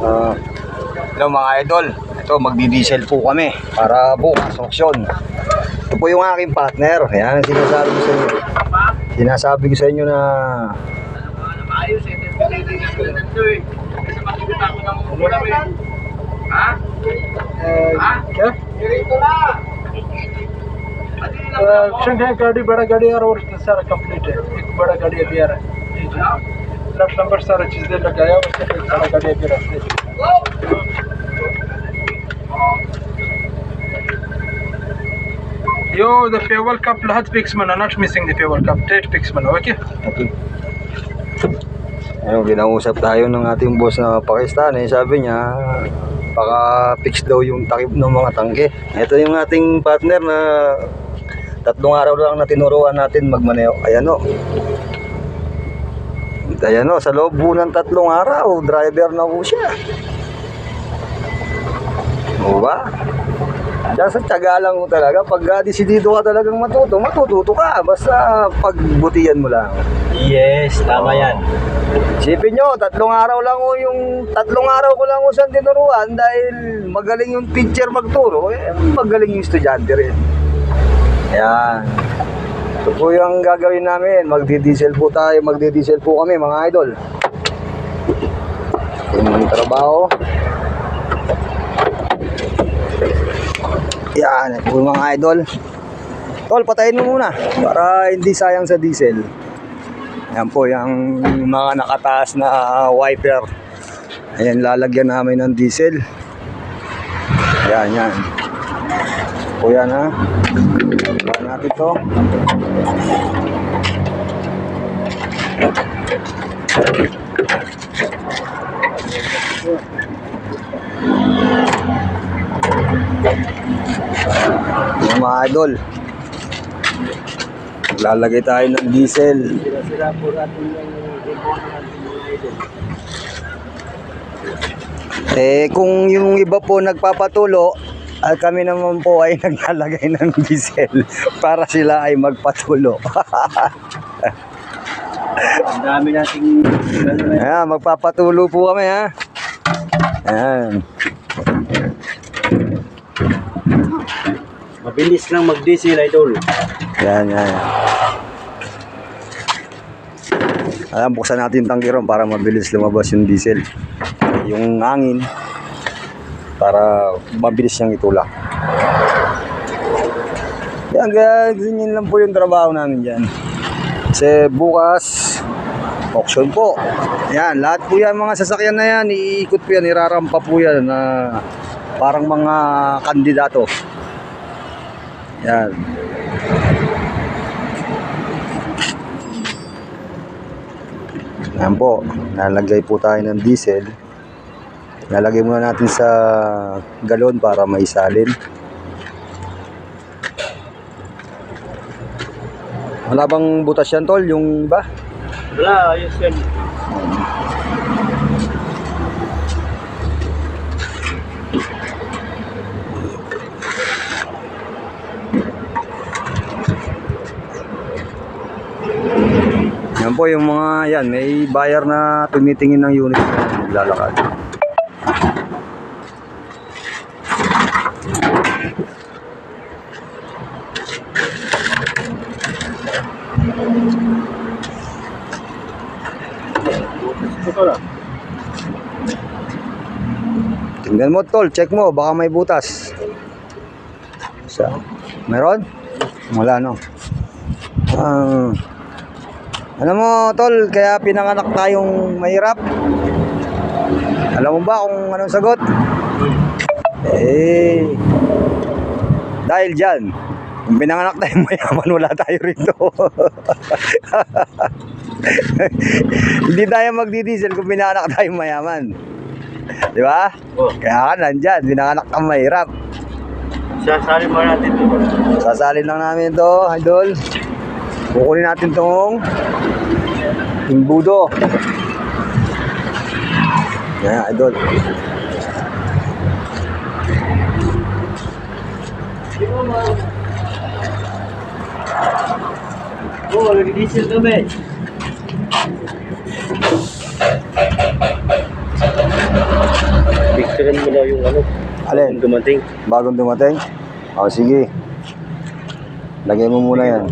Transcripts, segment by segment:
Ah, hello mga idol. Ito, magdi-diesel po kami para bukas auction. Ito po yung aking partner. Yan, sinasabi ko sa inyo. Sinasabi ko sa inyo na Ayos, eh. Pinilinis ko lang ito eh. Kasi makikita ko ng ulam eh. Ha? Ha? क्या Dito na! Pati lang ako. Option है गाड़ी बड़ा गाड़ी और और इसमें सारा कंप्लीट है एक बड़ा गाड़ी अभी आ रहा है प्लट नंबर सारा चीजें लगाया उससे एक बड़ा गाड़ी अभी रास्ते में। Yo, the fuel cup lahat fix man, not missing the fuel cup. Date fix man, okay? Okay. Ayun, kinausap tayo ng ating boss na Pakistan. Eh, sabi niya, baka fix daw yung takip ng mga tangke. Ito yung ating partner na tatlong araw lang na tinuruan natin magmaneho. Ayan o. Ayan o, sa loob po ng tatlong araw, driver na po siya. O ba? Diyan sa tiyaga lang mo talaga. Pag uh, desidido ka talagang matuto, matututo ka. Basta pagbutihan mo lang. Yes, tama yan. Isipin nyo, tatlong araw lang o yung tatlong araw ko lang o siyang tinuruan dahil magaling yung teacher magturo, eh, magaling yung estudyante rin. Ayan. Ito po yung gagawin namin. Magdi-diesel po tayo. Magdi-diesel po kami mga idol. Yung trabaho. Yan. Ito mga idol. Tol, patayin mo muna para hindi sayang sa diesel. Yan po yung mga nakataas na wiper. Ayan, lalagyan namin ng diesel. Yan, yan. Po yan ha. Ba natin to. Yung mga idol. Lalagay tayo ng diesel. Eh, kung yung iba po nagpapatulo, at kami naman po ay naglalagay ng diesel para sila ay magpatulo. Ang dami nating na Ayan, magpapatulo po kami ha. Ayan. Mabilis lang mag-diesel, idol. Yan, yan. Alam, buksan natin yung tangkiron para mabilis lumabas yung diesel. Yung hangin para mabilis niyang itulak. Yan, guys. Ganyan lang po yung trabaho namin dyan. Kasi bukas, auction po. Yan, lahat po yan, mga sasakyan na yan, iikot po yan, irarampa po yan na parang mga kandidato. Yan. Yan po, nalagay po tayo ng diesel. Nalagay muna natin sa galon para maisalin. Wala bang butas yan tol, yung iba? Wala, ayos yan. Yan po yung mga yan, may buyer na tumitingin ng unit na naglalakad. Tingnan mo tol, check mo, baka may butas. Sa, meron? Wala no. Ah, alam mo tol, kaya pinanganak tayong mahirap. Alam mo ba kung anong sagot? Eh, dahil dyan, kung pinanganak tayong mayaman, wala tayo rito. Hindi tayo magdi-diesel kung pinanganak tayong mayaman. Di ba? Oh, Kaya ka nandyan, pinanganak kang mahirap. sasali mo natin ito. Sasalin lang namin ito, idol. Kukunin natin tong imbudo. Yan, idol. Oh, nag-diesel kami. picturean mo na yung ano, Alin? dumating. Bagong dumating? O, sige. Lagay mo muna yan.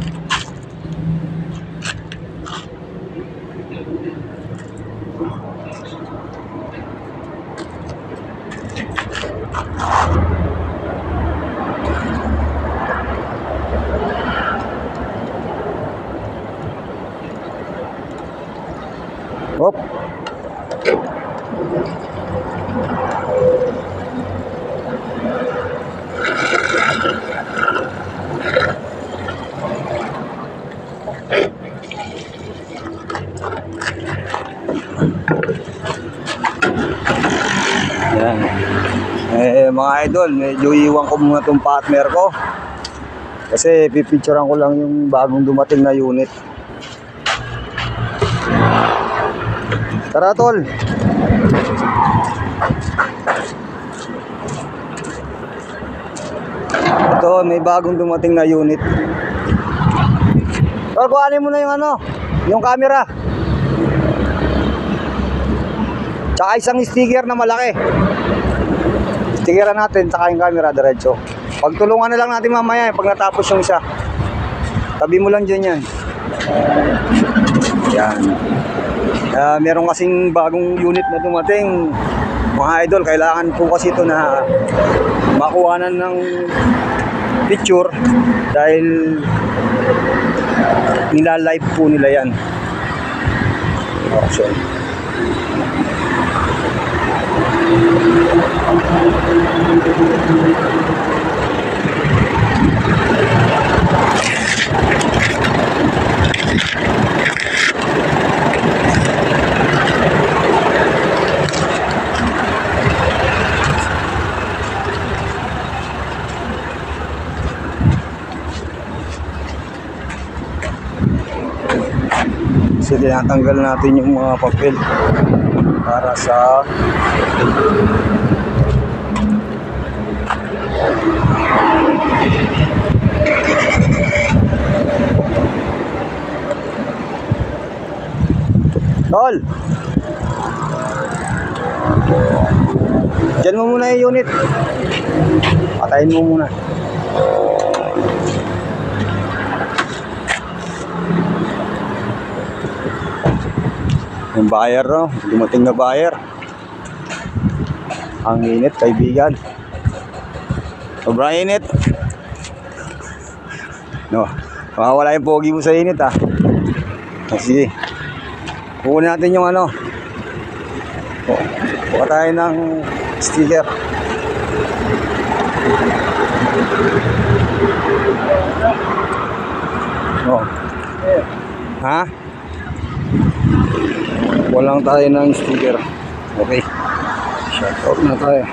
Hop. Yan. Eh, mga idol, medyo iwan ko muna tong partner ko. Kasi pipicturean ko lang yung bagong dumating na unit. Tara, tol. Ito, may bagong dumating na unit. Tol, kuhanin mo na yung ano, yung camera. Tsaka isang sticker na malaki. Stickeran natin, tsaka yung camera diretso. Pagtulungan na lang natin mamaya, pag natapos yung isa. Tabi mo lang dyan yan. Yan. Ah, meron kasing bagong unit na dumating. Mga idol, kailangan po kasi ito na makuhanan ng picture dahil nila-live po nila yan. Auction. So tinatanggal natin yung mga papel para sa Tol! Diyan mo muna yung unit. Patayin mo muna. Yung buyer, no? Dumating na buyer. Ang init, kaibigan. Sobrang init. No, mawawala yung pogi mo sa init, ah. Sige. Kukunin natin yung ano. Oh, Kuha tayo ng sticker. Oh. Ha? Walang tayo ng sticker. Okay. Shut out na tayo.